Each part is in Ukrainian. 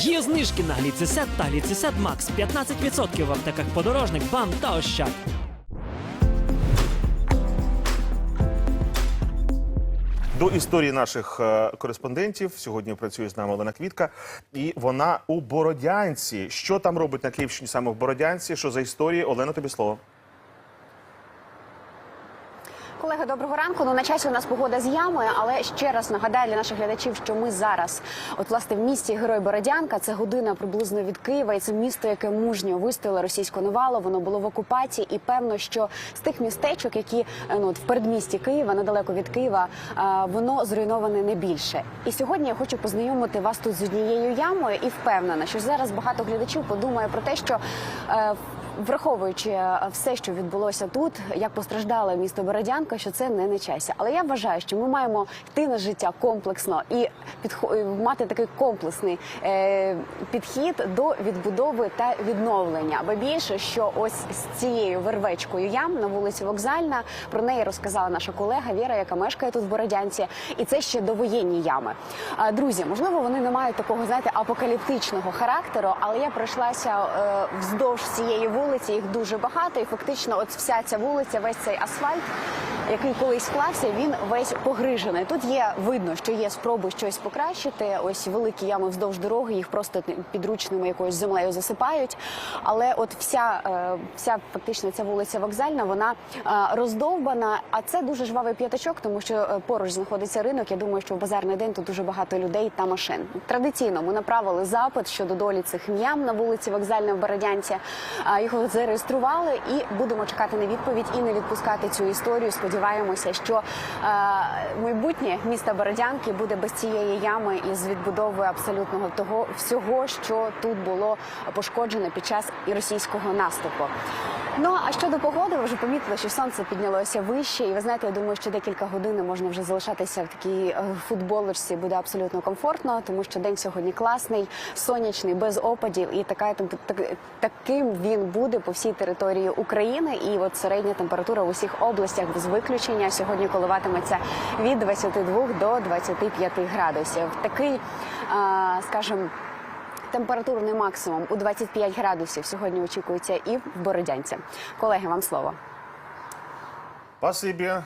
Є знижки на гліцисет та гліцисет Макс 15% в аптеках подорожник, бам та ощад. До історії наших е, кореспондентів сьогодні працює з нами Олена Квітка, і вона у Бородянці. Що там робить на Київщині саме в Бородянці? Що за історії? Олена, тобі слово. Колеги, доброго ранку. Ну на часі у нас погода з ямою, але ще раз нагадаю для наших глядачів, що ми зараз, от власне, в місті Герой Бородянка. Це година приблизно від Києва, і це місто, яке мужньо вистояло російську навалу. Воно було в окупації, і певно, що з тих містечок, які е, ну от в передмісті Києва, недалеко від Києва, е, воно зруйноване не більше. І сьогодні я хочу познайомити вас тут з однією ямою, і впевнена, що зараз багато глядачів подумає про те, що. е, Враховуючи все, що відбулося тут, як постраждало місто Бородянка, що це не на часі. Але я вважаю, що ми маємо йти на життя комплексно і підхо- мати такий комплексний е, підхід до відбудови та відновлення. Бо більше, що ось з цією вервечкою ям на вулиці Вокзальна про неї розказала наша колега Віра, яка мешкає тут в Бородянці, і це ще довоєнні ями. А, Друзі, можливо, вони не мають такого знаєте апокаліптичного характеру, але я пройшлася е, вздовж цієї вулиці. Їх дуже багато, і фактично, от вся ця вулиця, весь цей асфальт, який колись склався, він весь погрижений. Тут є видно, що є спроби щось покращити. Ось великі ями вздовж дороги, їх просто підручними якоюсь землею засипають. Але от вся, е, вся фактично ця вулиця вокзальна, вона е, роздовбана. А це дуже жвавий п'ятачок, тому що е, поруч знаходиться ринок. Я думаю, що в базарний день тут дуже багато людей та машин. Традиційно ми направили запит щодо долі цих м'ям на вулиці Вокзальна в Бородянці. Його зареєстрували і будемо чекати на відповідь і не відпускати цю історію. Сподіваємося, що е, майбутнє міста Бородянки буде без цієї ями і з відбудовою абсолютного того всього, що тут було пошкоджено під час і російського наступу. Ну а щодо погоди, ви вже помітили, що сонце піднялося вище, і ви знаєте, я думаю, що декілька годин можна вже залишатися в такій е, футболочці, буде абсолютно комфортно, тому що день сьогодні класний, сонячний, без опадів, і така так, таким він буде по всій території України. І от середня температура в усіх областях без виключення сьогодні коливатиметься від 22 до 25 градусів. Такий, скажімо, Температурний максимум у 25 градусів сьогодні очікується і в Бородянці. Колеги, вам слово. Спасибі. Е,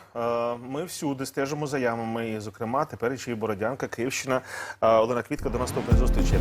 Ми всюди стежимо за ямами. І, зокрема, тепер ще й Бородянка, Київщина. Е, Олена Квітка, до наступної зустрічі.